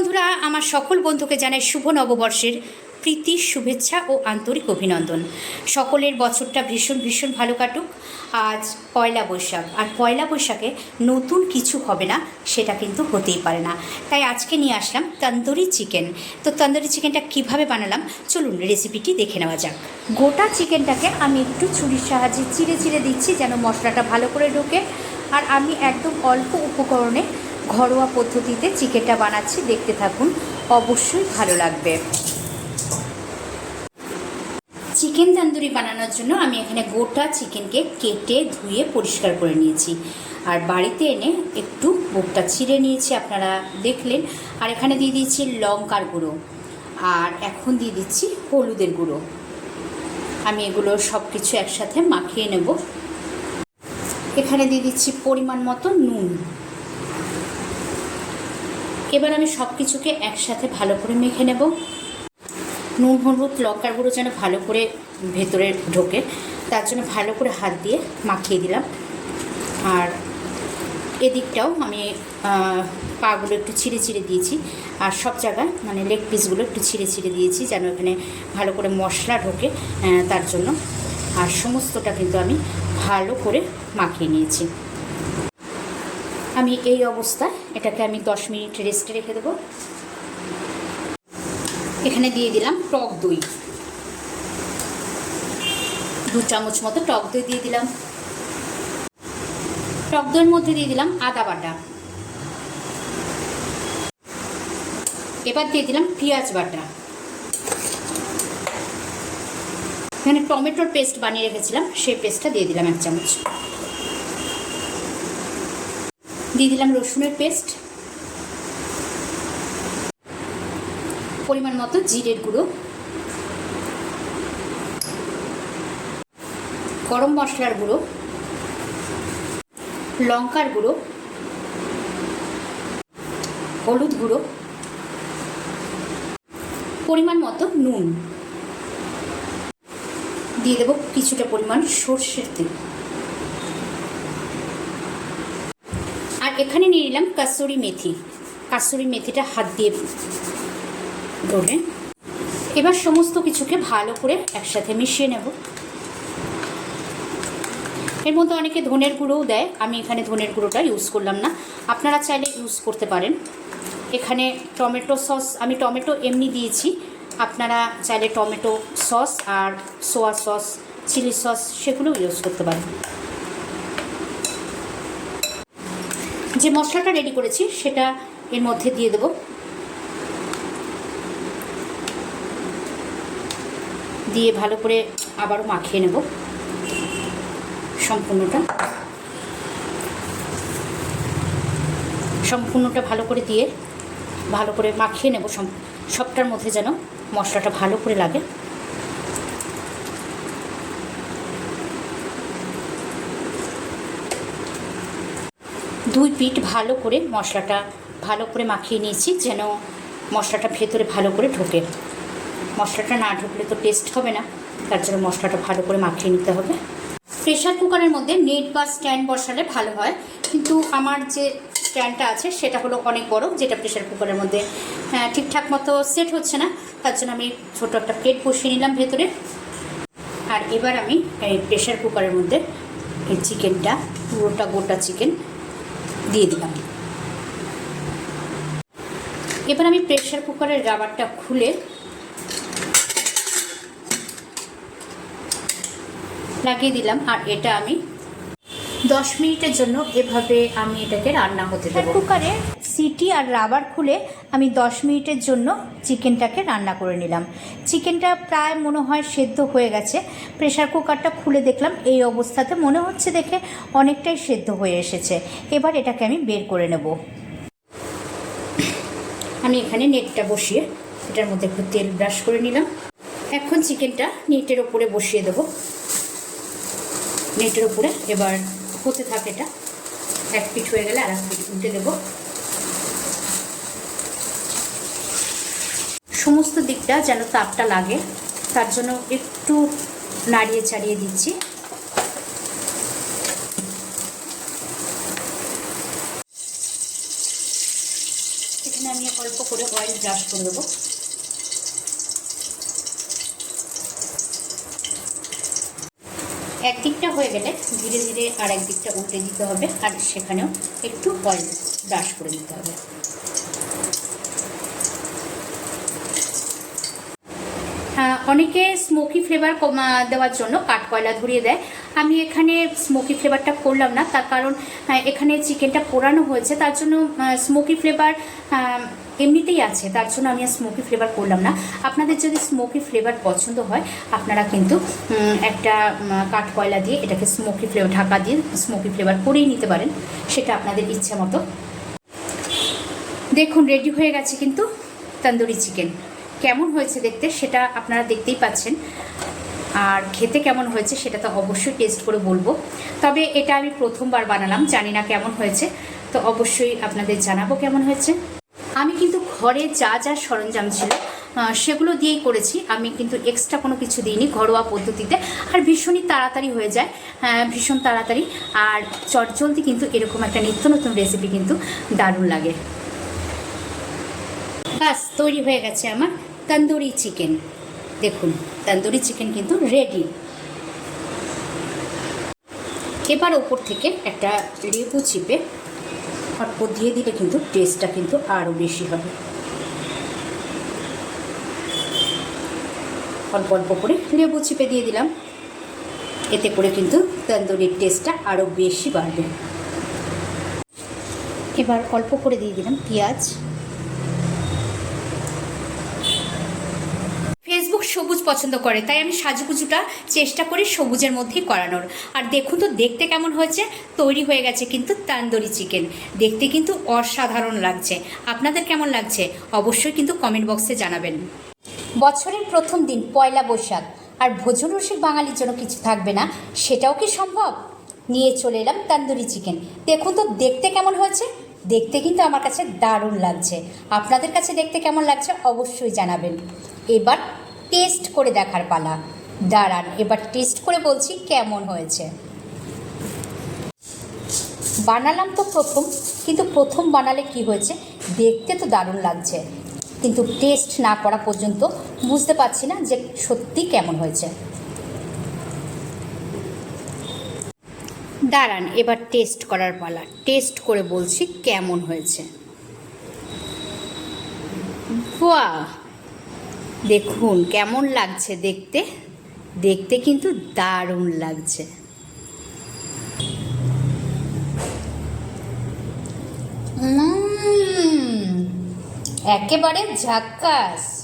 বন্ধুরা, আমার সকল বন্ধুকে জানাই শুভ নববর্ষের প্রীতি, শুভেচ্ছা ও আন্তরিক অভিনন্দন। সকলের বছরটা ভীষণ ভীষণ ভালো কাটুক। আজ পয়লা বৈশাখ। আর পয়লা বৈশাখে নতুন কিছু হবে না, সেটা কিন্তু হতেই পারে না। তাই আজকে নিয়ে আসলাম তন্দুরি চিকেন। তো তন্দুরি চিকেনটা কীভাবে বানালাম? চলুন রেসিপিটি দেখে নেওয়া যাক। গোটা চিকেনটাকে আমি একটু ছুরির সাহায্যে চিড়ে চিড়ে দিচ্ছি যেন মশলাটা ভালো করে ঢোকে। আর আমি একদম অল্প উপকরণে ঘরোয়া পদ্ধতিতে চিকেনটা বানাচ্ছি। দেখতে থাকুন, অবশ্যই ভালো লাগবে। চিকেন তান্দুরি বানানোর জন্য আমি এখানে গোটা চিকেনকে কেটে ধুয়ে পরিষ্কার করে নিয়েছি। আর বাড়িতে এনে একটু বুকটা ছিঁড়ে নিয়েছি আপনারা দেখলেন। আর এখানে দিয়ে দিয়েছি লঙ্কার গুঁড়ো। আর এখন দিয়ে দিচ্ছি হলুদের গুঁড়ো। আমি এগুলো সব কিছু একসাথে মাখিয়ে নেব। এখানে দিয়ে দিচ্ছি পরিমাণ মতো নুন। এবার আমি সব কিছুকে একসাথে ভালো করে মেখে নেব। নুন, হলুদ, লঙ্কার গুঁড়ো যেন ভালো করে ভেতরে ঢোকে, তার জন্য ভালো করে হাত দিয়ে মাখিয়ে দিলাম। আর এদিকটাও আমি পাগুলো একটু ছিঁড়ে ছিঁড়ে দিয়েছি, আর সব জায়গায় মানে লেগ পিসগুলো একটু ছিঁড়ে ছিঁড়ে দিয়েছি যেন এখানে ভালো করে মশলা ঢোকে তার জন্য। আর সমস্তটা কিন্তু আমি ভালো করে মাখিয়ে নিয়েছি। আমি এই অবস্থায় এটাকে আমি দশ মিনিট রেস্টে রেখে দেবো। এখানে দিয়ে দিলাম টক দই। দু চামচ মতো টক দই দিয়ে দিলাম। টক দইয়ের মধ্যে দিয়ে দিলাম আদা বাটা। এবার দিয়ে দিলাম পেঁয়াজ বাটা। এখানে টমেটোর পেস্ট বানিয়ে রেখেছিলাম, সেই পেস্টটা দিয়ে দিলাম এক চামচ। দিয়ে দিলাম রসুনের পেস্ট। পরিমাণ মতো জিরের গুঁড়ো। গরম মশলার গুঁড়ো। লঙ্কার গুঁড়ো। হলুদ গুঁড়ো। পরিমাণ মতো নুন। দিয়ে দেবো কিছুটা পরিমাণ সর্ষের তেল। এখানে নিয়ে নিলাম কাসুরি মেথি। কাসুরি মেথিটা হাত দিয়ে ধরে এবার সমস্ত কিছুকে ভালো করে একসাথে মিশিয়ে নেব। এর মধ্যে অনেকে ধনের গুঁড়োও দেয়। আমি এখানে ধনের গুঁড়োটা ইউজ করলাম না। আপনারা চাইলে ইউজ করতে পারেন। এখানে টমেটো সস, আমি টমেটো এমনি দিয়েছি। আপনারা চাইলে টমেটো সস আর সোয়া সস, চিলি সস সেগুলোও ইউজ করতে পারেন। যে মশলাটা রেডি করেছি, সেটা এর মধ্যে দিয়ে দেবো। দিয়ে ভালো করে আবারও মাখিয়ে নেব সম্পূর্ণটা। সম্পূর্ণটা ভালো করে দিয়ে ভালো করে মাখিয়ে নেব সবটার মধ্যে যেন মশলাটা ভালো করে লাগে। দুই পিঠ ভালো করে মশলাটা ভালো করে মাখিয়ে নিয়েছি যেন মশলাটা ভেতরে ভালো করে ঢোকে। মশলাটা না ঢুকলে তো টেস্ট হবে না তার জন্য মশলাটা ভালো করে মাখিয়ে নিতে হবে। প্রেশার কুকারের মধ্যে নেট বা স্ট্যান্ড বসালে ভালো হয় কিন্তু আমার যে স্ট্যান্ডটা আছে সেটা হলো অনেক বড় যেটা প্রেশার কুকারের মধ্যে হ্যাঁ, ঠিকঠাক মতো সেট হচ্ছে না তার জন্য আমি ছোটো একটা প্লেট বসিয়ে নিলাম ভেতরে। আর এবার আমি প্রেশার কুকারের মধ্যে এই চিকেনটা পুরোটা গোটা চিকেন দিয়ে দিলাম। এবার আমি প্রেশার কুকারের রাবারটা খুলে লাগিয়ে দিলাম আর এটা আমি দশ মিনিটের জন্য এভাবে আমি এটাকে রান্না হতে দেবো। কুকারে সিটি আর রাবার খুলে আমি দশ মিনিটের জন্য চিকেনটাকে রান্না করে নিলাম। চিকেনটা প্রায় মনে হয় সেদ্ধ হয়ে গেছে। প্রেশার কুকারটা খুলে দেখলাম, এই অবস্থাতে মনে হচ্ছে দেখে অনেকটাই সেদ্ধ হয়ে এসেছে। এবার এটাকে আমি বের করে নেব। আমি এখানে নেটটা বসিয়ে এটার মধ্যে একটু তেল ব্রাশ করে নিলাম। এখন চিকেনটা নেটের ওপরে বসিয়ে দেবো। নেটের উপরে এবার হতে থাকে এটা। এক পিঠ হয়ে গেলে আর এক পিঠ উল্টে দেবো। সমস্ত দিকটা যেন তাপটা লাগে। তার জন্য একটু নাড়িয়ে চাড়িয়ে দিচ্ছি। এখানে আমি অল্প করে অয়েল ব্রাশ করে দেবো। একদিকটা হয়ে গেলে ধীরে ধীরে আর একদিকটা উল্টে দিতে হবে আর সেখানেও একটু অয়েল ব্রাশ করে দিতে হবে। অনেকে স্মোকি ফ্লেভার দেওয়ার জন্য কাঠ কয়লা ধরিয়ে দেয়। আমি এখানে স্মোকি ফ্লেভারটা করলাম না, তার কারণ এখানে চিকেনটা পোড়ানো হয়েছে, তার জন্য স্মোকি ফ্লেভার এমনিতেই আছে, তার জন্য আমি স্মোকি ফ্লেভার করলাম না। আপনাদের যদি স্মোকি ফ্লেভার পছন্দ হয়, আপনারা কিন্তু একটা কাঠ কয়লা দিয়ে এটাকে স্মোকি ফ্লেভার ঢাকা দিয়ে স্মোকি ফ্লেভার করেই নিতে পারেন, সেটা আপনাদের ইচ্ছা মতো। দেখুন রেডি হয়ে গেছে কিন্তু, তন্দুরি চিকেন কেমন হয়েছে দেখতে সেটা আপনারা দেখতেই পাচ্ছেন। আর খেতে কেমন হয়েছে সেটা তো অবশ্যই টেস্ট করে বলব। তবে এটা আমি প্রথমবার বানালাম, জানি না কেমন হয়েছে। তো অবশ্যই আপনাদের জানাব কেমন হয়েছে। আমি কিন্তু ঘরে যা যা সরঞ্জাম ছিল সেগুলো দিয়েই করেছি। আমি কিন্তু এক্সট্রা কোনো কিছু দিইনি ঘরোয়া পদ্ধতিতে। আর ভীষণই তাড়াতাড়ি হয়ে যায় ভীষণ তাড়াতাড়ি। আর চটজলদি কিন্তু এরকম একটা নিত্য নতুন রেসিপি কিন্তু দারুণ লাগে। বাস তৈরি হয়ে গেছে আমার। তন্দুরি চিকেন। দেখুন, তন্দুরি চিকেন কিন্তু রেডি এবার ওপর থেকে একটা লেবু চিপে অল্প দিয়ে দিলে কিন্তু টেস্টটা কিন্তু আরও বেশি হবে। অল্প অল্প করে লেবু চিপে দিয়ে দিলাম। এতে করে কিন্তু তন্দুরির টেস্টটা আরও বেশি বাড়বে। এবার অল্প করে দিয়ে দিলাম পেঁয়াজ। সবুজ পছন্দ করে, তাই আমি সাজুগুজুটা চেষ্টা করি সবুজের মধ্যেই করানোর। আর দেখুন তো, দেখতে কেমন হয়েছে? তৈরি হয়ে গেছে কিন্তু তান্দুরি চিকেন। দেখতে কিন্তু অসাধারণ লাগছে। আপনাদের কেমন লাগছে? অবশ্যই কিন্তু কমেন্ট বক্সে জানাবেন। বছরের প্রথম দিন, পয়লা বৈশাখ। আর ভোজন রসিক বাঙালির জন্য কিছু থাকবে না, সেটাও কি সম্ভব? নিয়ে চলে এলাম তান্দুরি চিকেন। দেখুন তো, দেখতে কেমন হয়েছে? দেখতে কিন্তু আমার কাছে দারুণ লাগছে। আপনাদের কাছে দেখতে কেমন লাগছে? অবশ্যই জানাবেন। এবার টেস্ট করে দেখার পালা। দাঁড়ান, এবার টেস্ট করে বলছি কেমন হয়েছে। বানালাম তো প্রথম, কিন্তু প্রথম বানালে কি হয়েছে দেখতে তো দারুণ লাগছে। কিন্তু টেস্ট না করা পর্যন্ত বুঝতে পারছি না যে সত্যি কেমন হয়েছে। দাঁড়ান, এবার টেস্ট করার পালা। টেস্ট করে বলছি কেমন হয়েছে। বাহ! দেখুন কেমন লাগছে দেখতে? দেখতে কিন্তু দারুণ লাগছে। একেবারে ঝাক্কাস।